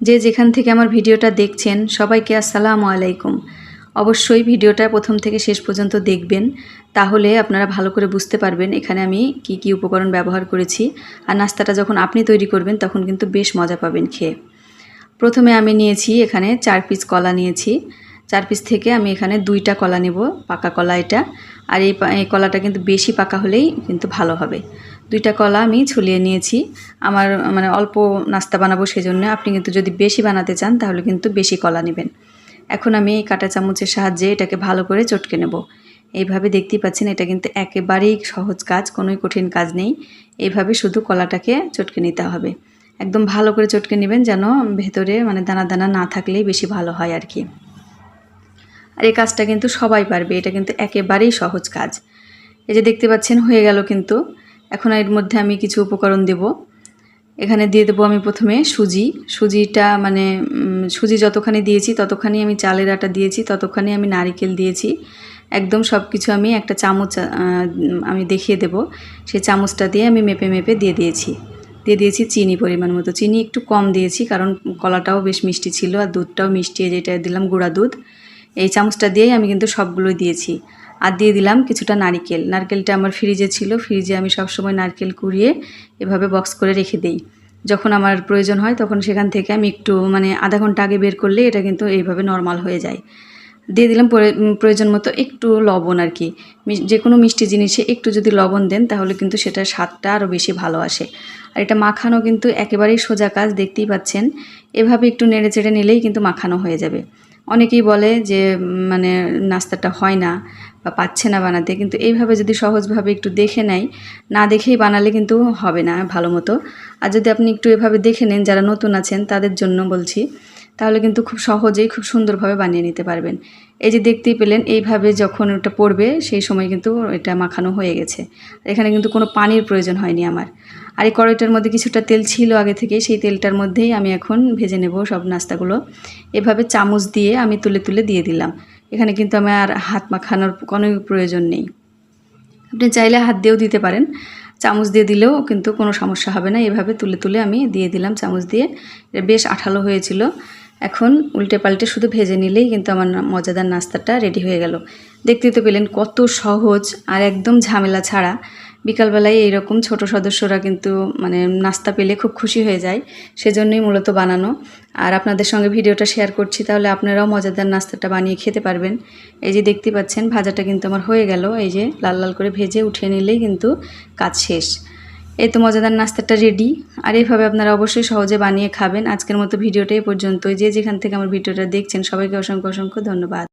যে যেখান থেকে আমার ভিডিওটা দেখছেন, সবাইকে আসসালামু আলাইকুম। অবশ্যই ভিডিওটা প্রথম থেকে শেষ পর্যন্ত দেখবেন, তাহলে আপনারা ভালো করে বুঝতে পারবেন এখানে আমি কি কি উপকরণ ব্যবহার করেছি আর নাস্তাটা যখন আপনি তৈরি করবেন, তখন কিন্তু বেশ মজা পাবেন খেয়ে। প্রথমে আমি নিয়েছি এখানে চার পিস কলা নিয়েছি। চার পিস থেকে আমি এখানে দুইটা কলা নেব, পাকা কলা এটা। আর এই কলাটা কিন্তু বেশি পাকা হলেই কিন্তু ভালো হবে। দুইটা কলা আমি ছুলিয়ে নিয়েছি। আমার মানে অল্প নাস্তা বানাবো সেজন্য। আপনি কিন্তু যদি বেশি বানাতে চান, তাহলে কিন্তু বেশি কলা নেবেন। এখন আমি এই কাঁটা চামচের সাহায্যে এটাকে ভালো করে চটকে নেব। এইভাবে দেখতেই পাচ্ছেন, এটা কিন্তু একেবারেই সহজ কাজ, কোনোই কঠিন কাজ নেই। এইভাবে শুধু কলাটাকে চটকে নিতে হবে। একদম ভালো করে চটকে নেবেন যেন ভেতরে মানে দানা দানা না থাকলেই বেশি ভালো হয় আর কি। আর এই কাজটা কিন্তু সবাই পারবে। এটা কিন্তু একেবারেই সহজ কাজ। এই যে দেখতে পাচ্ছেন, হয়ে গেল কিন্তু। এখন এর মধ্যে আমি কিছু উপকরণ দেব। এখানে দিয়ে দেবো আমি প্রথমে সুজি। সুজিটা মানে সুজি যতখানি দিয়েছি, ততখানি আমি চালের আটা দিয়েছি, ততখানি আমি নারিকেল দিয়েছি। একদম সব কিছু আমি একটা চামচ আমি দেখিয়ে দেব। সেই চামচটা দিয়ে আমি মেপে মেপে দিয়ে দিয়েছি। দিয়ে দিয়েছি চিনি পরিমাণ মতো। চিনি একটু কম দিয়েছি, কারণ কলাটাও বেশ মিষ্টি ছিল আর দুধটাও মিষ্টি, যেটা দিলাম গুঁড়া দুধ। এই চামচটা দিয়েই আমি কিন্তু সবগুলোই দিয়েছি। আর দিয়ে দিলাম কিছুটা নারকেল। নারকেলটা আমার ফ্রিজে ছিল। ফ্রিজে আমি সবসময় নারকেল কুড়িয়ে এভাবে বক্স করে রেখে দিই। যখন আমার প্রয়োজন হয় তখন সেখান থেকে আমি একটু মানে আধা ঘণ্টা আগে বের করলে এটা কিন্তু এইভাবে নর্মাল হয়ে যায়। দিয়ে দিলাম প্রয়োজন মতো একটু লবণ আর কি। যে কোনো মিষ্টি জিনিসে একটু যদি লবণ দেন তাহলে কিন্তু সেটার স্বাদটা আরও বেশি ভালো আসে। আর এটা মাখানো কিন্তু একেবারেই সোজা কাজ, দেখতেই পাচ্ছেন। এভাবে একটু নেড়ে চেড়ে নিলেই কিন্তু মাখানো হয়ে যাবে। অনেকেই বলে যে মানে নাস্তাটা হয় না। বা পাচ্ছে না বানাতে। কিন্তু এইভাবে যদি সহজভাবে একটু দেখে নেয়, না দেখেই বানালে কিন্তু হবে না ভালো মতো। আর যদি আপনি একটু এভাবে দেখে নেন, যারা নতুন আছেন তাদের জন্য বলছি, তাহলে কিন্তু খুব সহজেই খুব সুন্দরভাবে বানিয়ে নিতে পারবেন। এই যে দেখতেই পেলেন, এইভাবে যখন ওটা পড়বে, সেই সময় কিন্তু এটা মাখানো হয়ে গেছে। এখানে কিন্তু কোনো পানির প্রয়োজন হয়নি আমার। আর এই কড়াইটার মধ্যে কিছুটা তেল ছিল আগে থেকে সেই তেলটার মধ্যেই আমি এখন ভেজে নেব সব নাস্তাগুলো। এভাবে চামচ দিয়ে আমি তুলে তুলে দিয়ে দিলাম। এখানে কিন্তু আমার আর হাত মাখানোর কোনো প্রয়োজন নেই। আপনি চাইলে হাত দিয়েও দিতে পারেন। চামচ দিয়ে দিলেও কিন্তু কোনো সমস্যা হবে না। এভাবে তুলে তুলে আমি দিয়ে দিলাম চামচ দিয়ে। এটা বেশ আঠালো হয়েছিল। এখন উল্টে পাল্টে শুধু ভেজে নিলেই কিন্তু আমার মজাদার নাস্তাটা রেডি হয়ে গেল। দেখতে তো পেলেন কত সহজ আর একদম ঝামেলা ছাড়া। বিকালবেলায় এইরকম ছোট সদস্যরা কিন্তু মানে নাস্তা পেলে খুব খুশি হয়ে যায়, সেজন্যই মূলত বানানো। আর আপনাদের সঙ্গে ভিডিওটা শেয়ার করছি, তাহলে আপনারাও মজাদার নাস্তাটা বানিয়ে খেতে পারবেন। এই যে দেখতে পাচ্ছেন, ভাজাটা কিন্তু আমার হয়ে গেল। এই যে লাল লাল করে ভেজে উঠিয়ে নিলেই কিন্তু কাজ শেষ। এই তো মজাদার নাস্তাটা রেডি আর এইভাবে আপনারা অবশ্যই সহজে বানিয়ে খাবেন। আজকের মতো ভিডিওটা এই পর্যন্তই। যে যেখান থেকে আমার ভিডিওটা দেখছেন, সবাইকে অসংখ্য অসংখ্য ধন্যবাদ।